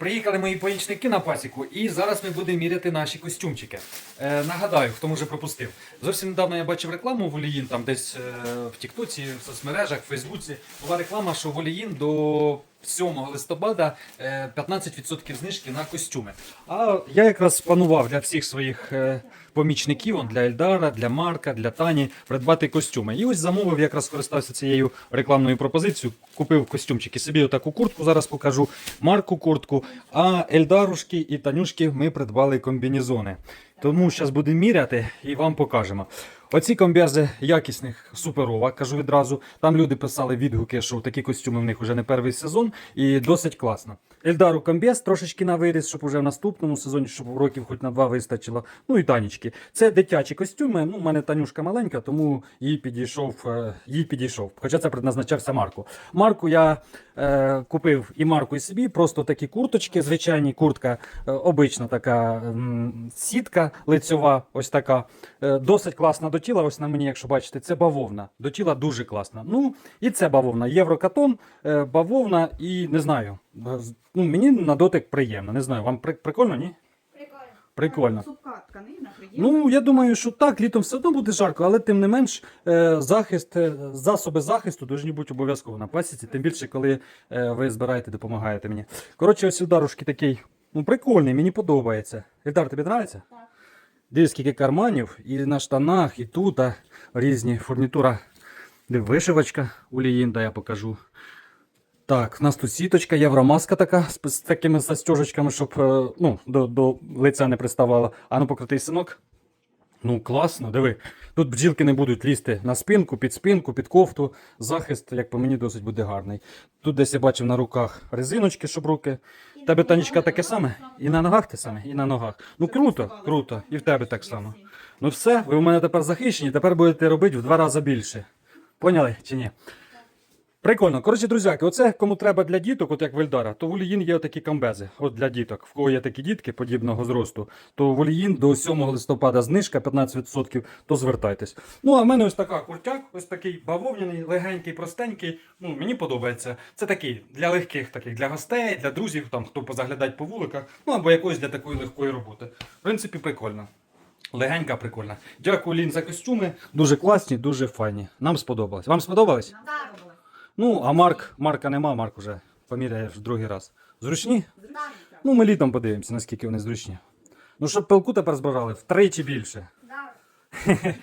Приїхали мої помічники на пасіку, і зараз ми будемо міряти наші костюмчики. Е, нагадаю, хто може пропустив. Зовсім недавно я бачив рекламу Воліїн, там десь е, в Тіктоці, в соцмережах, в Фейсбуці. Була реклама, що Воліїн до 7 листопада е, 15% знижки на костюми. А я якраз планував для всіх своїх е, помічників, для Ельдара, для Марка, для Тані придбати костюми. І ось замовив, якраз скористався цією рекламною пропозицією. Купив костюмчики. Собі отаку куртку зараз покажу, Марку куртку. А Ельдарушки і Танюшки ми придбали комбінезони. Тому зараз будемо міряти і вам покажемо. Оці комбези якісних суперова, кажу відразу. Там люди писали відгуки, що такі костюми в них вже не перший сезон, і досить класно. Ельдару комбез трошечки на виріс, щоб уже в наступному сезоні, щоб років хоч на два вистачило. Ну і танічки. Це дитячі костюми. Ну, у мене танюшка маленька, тому їй підійшов. е, Їй підійшов. Хоча це предназначався Марку. Марку я е, купив і Марку, і собі. Просто такі курточки, звичайні куртка, е, обична така м, сітка лицьова, ось така. Е, досить класна до тіла. Ось на мені, якщо бачите, це бавовна. До тіла дуже класна. Ну і це бавовна. Єврокатон, е, бавовна і не знаю. Ну, мені на дотик приємно. Не знаю, вам при- прикольно, ні? Прикольно. Прикольно. Супка тканина, приємна. Ну, я думаю, що так, літом все одно буде жарко, але тим не менш, е, захист, е, засоби захисту повинні бути обов'язково на пасіці, тим більше, коли е, ви збираєте, допомагаєте мені. Коротше, ось ударушки такий, ну, прикольний, мені подобається. Ільдар, тобі подобається? Так. Дивись, скільки карманів, і на штанах, і тут а, різні фурнітура. Де вишивочка у Ліїнда, я покажу. Так, у нас тут сіточка, євромаска така з, з такими застежечками, щоб е, ну, до, до лиця не приставала. А ну покрутий синок. Ну, класно, диви. Тут бджілки не будуть лізти на спинку, під спинку, під кофту. Захист, як по мені, досить буде гарний. Тут десь я бачив на руках резиночки, щоб руки. В Тебе, Танечка, таке саме? І на ногах те саме, і на ногах. Ну круто, круто. І в тебе так само. Ну все, ви у мене тепер захищені, тепер будете робити в два рази більше. Поняли чи ні? Прикольно. Коротше, друзяки, оце кому треба для діток, от як Вельдара, то в є такі камбези. От для діток. В кого є такі дітки подібного зросту, то в до 7 листопада знижка 15%, то звертайтесь. Ну, а в мене ось така куртяк, ось такий бавовняний, легенький, простенький. Ну, мені подобається. Це такий для легких, таких для гостей, для друзів, там хто позаглядать по вуликах, ну або якось для такої легкої роботи. В принципі, прикольно. Легенька, прикольна. Дякую, Лін, за костюми. Дуже класні, дуже файні. Нам сподобалось. Вам сподобалось? Ну, а Марк, Марка нема, Марк уже поміряє в другий раз. Зручні? Ну, ми літом подивимося, наскільки вони зручні. Ну, щоб пилку тепер збирали втричі більше.